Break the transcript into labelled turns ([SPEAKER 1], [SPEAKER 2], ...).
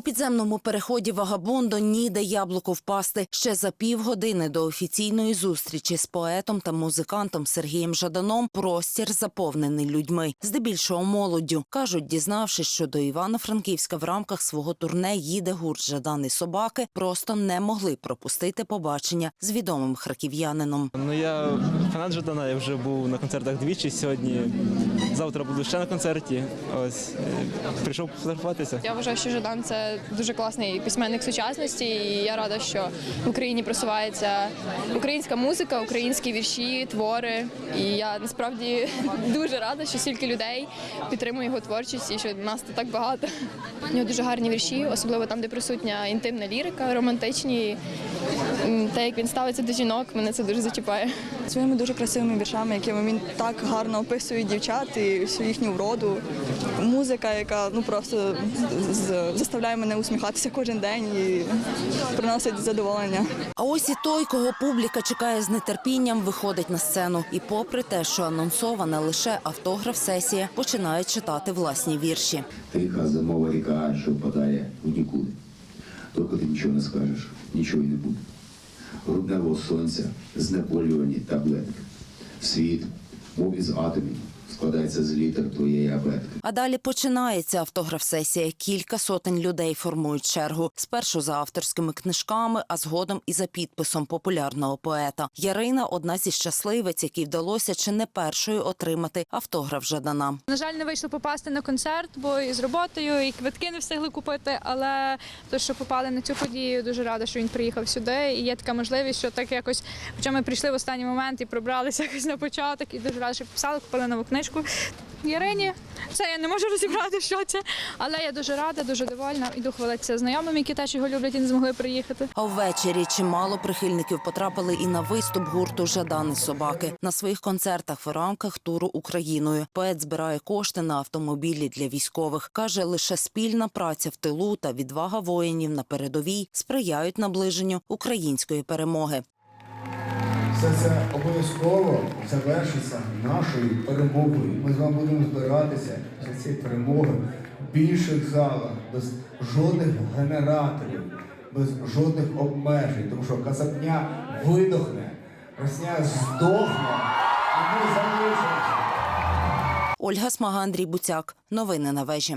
[SPEAKER 1] підземному переході Вагабондо ніде яблуко впасти. Ще за півгодини до офіційної зустрічі з поетом та музикантом Сергієм Жаданом простір заповнений людьми, здебільшого молоддю. кажуть, дізнавшись, що до Івано-Франківська в рамках свого турне їде гурт Жадан і собаки, просто не могли пропустити побачення з відомим харків'янином.
[SPEAKER 2] Ну я фанат Жадана, я вже був на концертах двічі сьогодні. Завтра буду ще на концерті. Ось е, прийшов пофотографуватися.
[SPEAKER 3] Я вважаю, що Жадан це дуже класний письменник сучасності, і я рада, що в Україні просувається українська музика, українські вірші, твори. І я насправді дуже рада, що стільки людей підтримує його творчість і що нас тут так багато. У нього дуже гарні вірші, особливо там, де присутня інтимна лірика, романтичні. Те, як він ставиться до жінок, мене це дуже зачіпає.
[SPEAKER 4] Своїми дуже красивими віршами, якими він так гарно описує дівчат і всю їхню вроду. Музика, яка ну просто заставляє мене усміхатися кожен день і приносить задоволення.
[SPEAKER 1] А ось і той, кого публіка чекає з нетерпінням, виходить на сцену. І попри те, що анонсована лише автограф-сесія, починає читати власні вірші.
[SPEAKER 5] Тиха зимова ріка, що впадає в нікуди. Доки ти нічого не скажеш, нічого й не буде. Грудневого сонця, знеболювані таблетки. Світ, мов із атомів, складається з літер твоєї абетки.
[SPEAKER 1] А далі починається автограф-сесія. Кілька сотень людей формують чергу. Спершу за авторськими книжками, а згодом і за підписом популярного поета. Ярина одна зі щасливиць, якій вдалося чи не першою отримати автограф Жадана.
[SPEAKER 6] На жаль, не вийшло попасти на концерт, бо і з роботою, і квитки не встигли купити. Але то, що попали на цю подію, дуже рада, що він приїхав сюди. І є така можливість, що так якось, хоча ми прийшли в останній момент і пробралися якось на початок, і дуже рада, що пописали, купили нову книжку. Ярині, це я не можу розібрати, що це. Але я дуже рада, дуже довольна. Іду хвалитися знайомим, які теж його люблять і не змогли приїхати.
[SPEAKER 1] А ввечері чимало прихильників потрапили і на виступ гурту Жадани собаки на своїх концертах в рамках туру Україною. Поет збирає кошти на автомобілі для військових. каже, лише спільна праця в тилу та відвага воїнів на передовій сприяють наближенню української перемоги.
[SPEAKER 7] Все це обов'язково завершиться нашою перемогою. Ми з вами будемо збиратися за цієї перемоги в більших залах, без жодних генераторів, без жодних обмежень, тому що казапня видохне, росня здохне, а ми залишимося.
[SPEAKER 1] Ольга Смага, Андрій Буцяк. Новини на вежі.